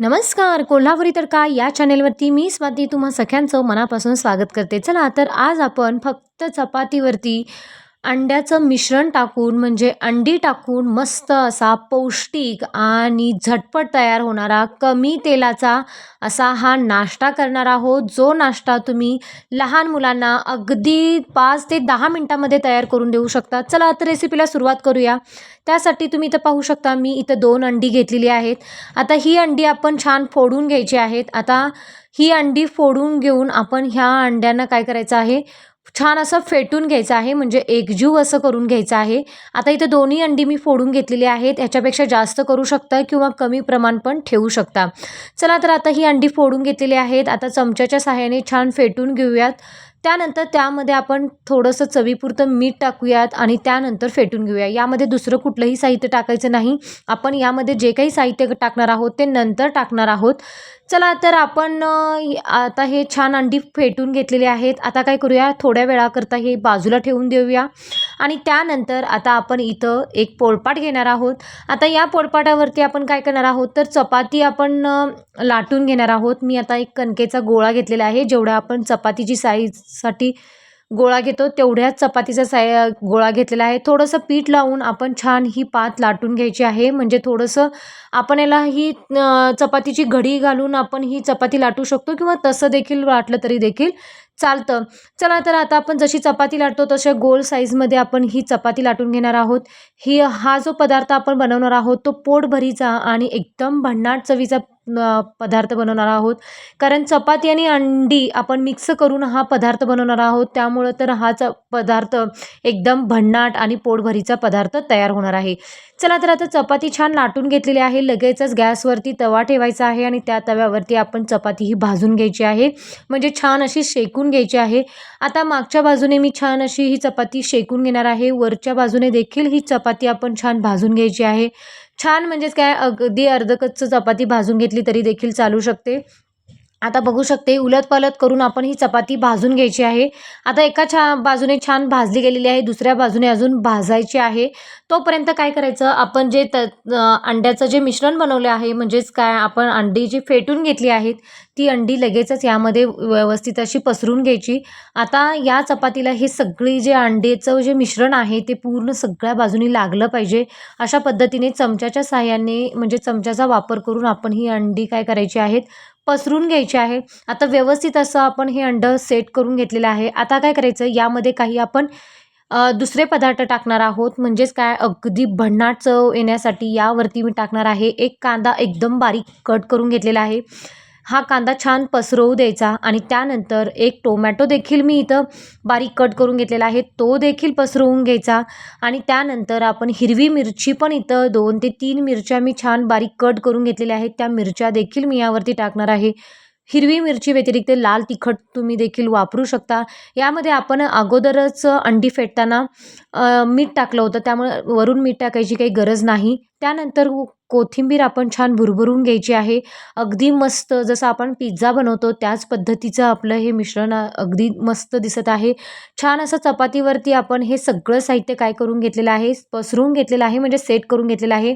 नमस्कार कोल्हापुरी तर काय? या चॅनेलवरती मी स्वाती तुम्हा सगळ्यांचं मनापासून स्वागत करते. चला तर आज आपण फक्त चपातीवरती अंड्याचं मिश्रण टाकून म्हणजे अंडी टाकून मस्त असा पौष्टिक आणि झटपट तयार होणारा कमी तेलाचा असा हा नाश्ता करणार आहोत. जो नाश्ता तुम्ही लहान मुलांना अगदी पाच ते दहा मिनटामध्ये तयार करून देऊ शकता. चला आता रेसिपीला सुरुवात करूया. त्यासाठी तुम्ही इथं पाहू शकता मी इथं दोन अंडी घेतलेली आहेत. आता ही अंडी आपण छान फोडून घ्यायची आहेत. आता ही अंडी फोडून घेऊन आपण ह्या अंड्यांना काय करायचं आहे? छान असं फेटून घ्यायचं आहे म्हणजे एकजीव असं करून घ्यायचं आहे. आता इथे दोन्ही अंडी मी फोडून घेतलेली आहेत. ह्याच्यापेक्षा जास्त करू शकता किंवा कमी प्रमाण पण ठेवू शकता. चला तर आता ही अंडी फोडून घेतलेली आहेत. आता चमच्याच्या सहाय्याने छान फेटून घेऊयात. त्यानंतर त्यामध्ये आपण थोडंसं चवीपुरतं मीठ टाकूयात आणि त्यानंतर फेटून घेऊया. यामध्ये दुसरं कुठलंही साहित्य टाकायचं नाही. आपण यामध्ये जे काही साहित्य टाकणार आहोत ते नंतर टाकणार आहोत. चला तर आपण आता हे छान अंडी फेटून घेतलेले आहेत. आता काय करूया? थोड्या वेळाकरता हे बाजूला ठेवून देऊया. आणि त्यानंतर आता आपण इथं एक पोळपाट घेणार आहोत. आता या पोळपाटावरती आपण काय करणार आहोत? तर चपाती आपण लाटून घेणार आहोत. मी आता एक कणकेचा गोळा घेतलेला आहे जेवढा आपण चपातीची साईजसाठी गोळा घेतो तेवढ्याच चपातीचा साय गोळा घेतलेला आहे. थोडंसं पीठ लावून आपण छान ही पात लाटून घ्यायची आहे. म्हणजे थोडंसं आपण याला ही चपातीची घडी घालून आपण ही चपाती लाटू शकतो किंवा तसं देखील वाटलं तरी देखील चालतं. चला तर आता आपण जशी चपाती लाटतो तशा गोल साईजमध्ये आपण ही चपाती लाटून घेणार आहोत. ही हा जो पदार्थ आपण बनवणार आहोत तो पोटभरीचा आणि एकदम भन्नाट चवीचा पदार्थ बनवणार आहोत. कारण चपाती आणि अंडी आपण मिक्स करून हा पदार्थ बनवणार आहोत. त्यामुळं तर हा च पदार्थ एकदम भन्नाट आणि पोटभरीचा पदार्थ तयार होणार आहे. चला तर आता चपाती छान लाटून घेतलेली आहे. लगेचच गॅसवरती तवा ठेवायचा आहे आणि त्या तव्यावरती आपण चपाती ही भाजून घ्यायची आहे. म्हणजे छान अशी शेकून घ्यायची आहे. आता मागच्या बाजूने मी छान अशी ही चपाती शेकून घेणार आहे. वरच्या बाजूने देखील ही चपाती आपण छान भाजून घ्यायची आहे. छान म्हणजेच काय अगदी अर्धकच्च चपाती भाजून घेतली तरी देखील चालू शकते. आता बघू शकते उलटपालट करून आपण ही चपाती भाजून घ्यायची आहे. आता एका छा बाजूने छान भाजली गेलेली आहे दुसऱ्या बाजूने अजून भाजायची आहे. तोपर्यंत काय करायचं आपण जे त अंड्याचं जे मिश्रण बनवलं आहे म्हणजेच काय आपण अंडी जी फेटून घेतली आहेत ती अंडी लगेचच यामध्ये व्यवस्थित अशी पसरून घ्यायची. आता या चपातीला हे सगळी जे अंडेचं जे मिश्रण आहे ते पूर्ण सगळ्या बाजूनी लागलं पाहिजे. अशा पद्धतीने चमच्याच्या साहाय्याने म्हणजे चमच्याचा वापर करून आपण ही अंडी काय करायची आहेत पसरून घ्यायची आहे. आता व्यवस्थित असं आपण हे अंडं सेट करून घेतलेलं आहे. आता काय करायचं? यामध्ये काही आपण दुसरे पदार्थ टाकणार आहोत. म्हणजेच काय? अगदी भन्नाट चव येण्यासाठी यावरती मी टाकणार आहे. एक कांदा एकदम बारीक कट करून घेतलेला आहे. हा कांदा छान पसरवू द्यायचा आणि त्यानंतर एक टोमॅटो देखील मी इथं बारीक कट करून घेतलेला आहे. तो देखील पसरवून घ्यायचा आणि त्यानंतर आपण हिरवी मिरची पण इथं दोन ते तीन मिरच्या मी छान बारीक कट करून घेतलेल्या आहेत. त्या मिरच्या देखील मी यावरती टाकणार आहे. हिरवी मिरची व्यतिरिक्त लाल तिखट तुम्ही देखील वापरू शकता. यामध्ये आपण अगोदरच अंडी फेटताना मीठ टाकलं होतं. त्यामुळे वरून मीठ टाकायची काही गरज नाही. त्यानंतर कोथिंबीर आपण छान भुरभरून घ्यायची आहे. अगदी मस्त जसं आपण पिझ्झा बनवतो त्याच पद्धतीचं आपलं हे मिश्रण अगदी मस्त दिसत आहे. छान असं चपातीवरती आपण हे सगळं साहित्य काय करून घेतलेलं आहे? पसरून घेतलेलं आहे? म्हणजे सेट करून घेतलेलं आहे?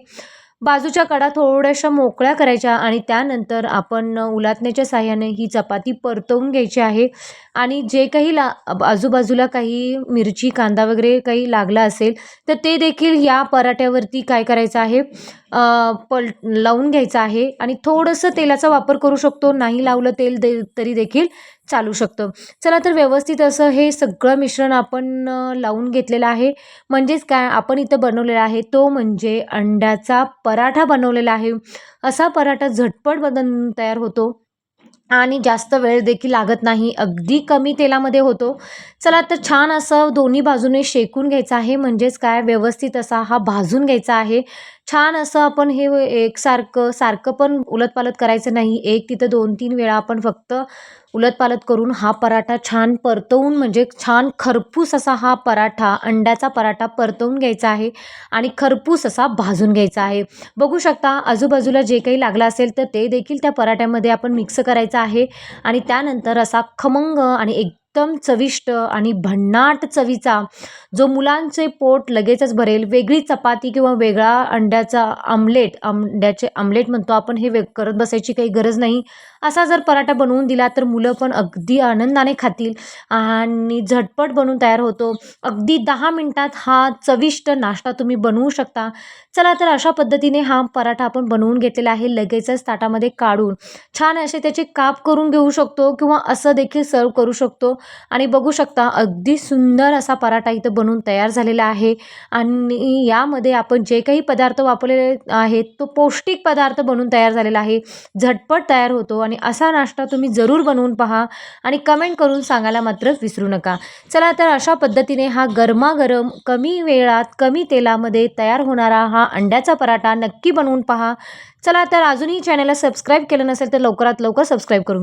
बाजूच्या कडा थोड्याशा मोकळ्या करायच्या आणि त्यानंतर आपण उलाटण्याच्या साह्याने ही चपाती परतवून घ्यायची आहे. आणि जे काही ला आजूबाजूला काही मिरची कांदा वगैरे काही लागला असेल तर ते देखील या पराठ्यावरती काय करायचं आहे? पल लावून घ्यायचं आहे. आणि थोडंसं तेलाचा वापर करू शकतो. नाही लावलं तेल दे तरी देखील चालू शकतं. चला तर व्यवस्थित असं हे सगळं मिश्रण आपण लावून घेतलेलं आहे. म्हणजेच काय? आपण इथं बनवलेला आहे तो म्हणजे अंड्याचा पराठा बनवलेला आहे. असा पराठा झटपट बनून तयार होतो. आणि जास्त वेळ देखील लागत नाही. अगदी कमी तेलामध्ये होतो. चला तर छान असं दोन्ही बाजूने शेकून घ्यायचं आहे. म्हणजेच काय? व्यवस्थित असा हा भाजून घ्यायचा आहे. छान असं आपण हे एकसारखं सारखं पण उलटपालट करायचं नाही. एक तिथं दोन तीन वेळा आपण फक्त उलटपालट करून हा पराठा छान परतवून म्हणजे छान खरपूस असा हा पराठा अंड्याचा पराठा परतवून घ्यायचा आहे आणि खरपूस असा भाजून घ्यायचा आहे. बघू शकता आजूबाजूला जे काही लागलं असेल तर ते देखील त्या पराठ्यामध्ये आपण मिक्स करायचं आहे आणि त्यानंतर असा खमंग आणि एक उत्तम चविष्ट आणि भन्नाट चवीचा जो मुलांचे पोट लगेचच भरेल. वेगळी चपाती किंवा वेगळा अंड्याचा आमलेट अंड्याचे आमलेट म्हणतो आपण हे वेग करत बसायची काही गरज नाही. असा जर पराठा बनवून दिला तर मुलं पण अगदी आनंदाने खातील आणि झटपट बनवून तयार होतो. अगदी दहा मिनटात हा चविष्ट नाश्ता तुम्ही बनवू शकता. चला तर अशा पद्धतीने हा पराठा आपण बनवून घेतलेला आहे लगेचच ताटामध्ये काढून. छान असे त्याचे काप करून घेऊ शकतो किंवा असं देखील सर्व करू शकतो. आणि बघू शकता अगदी सुंदर असा पराठा इथं बनवून तयार झालेला आहे. आणि यामध्ये आपण जे काही पदार्थ वापरलेले आहेत तो पौष्टिक पदार्थ बनवून तयार झालेला आहे. झटपट तयार होतो आणि असा नाश्ता तुम्ही जरूर बनवून पहा आणि कमेंट करून सांगायला मात्र विसरू नका. चला तर अशा पद्धतीने हा गरमागरम कमी वेळात कमी तेलामध्ये तयार होणारा हा अंड्याचा पराठा नक्की बनवून पहा. चला तर अजूनही चॅनलला सबस्क्राईब केलं नसेल तर लवकरात लवकर सबस्क्राईब करून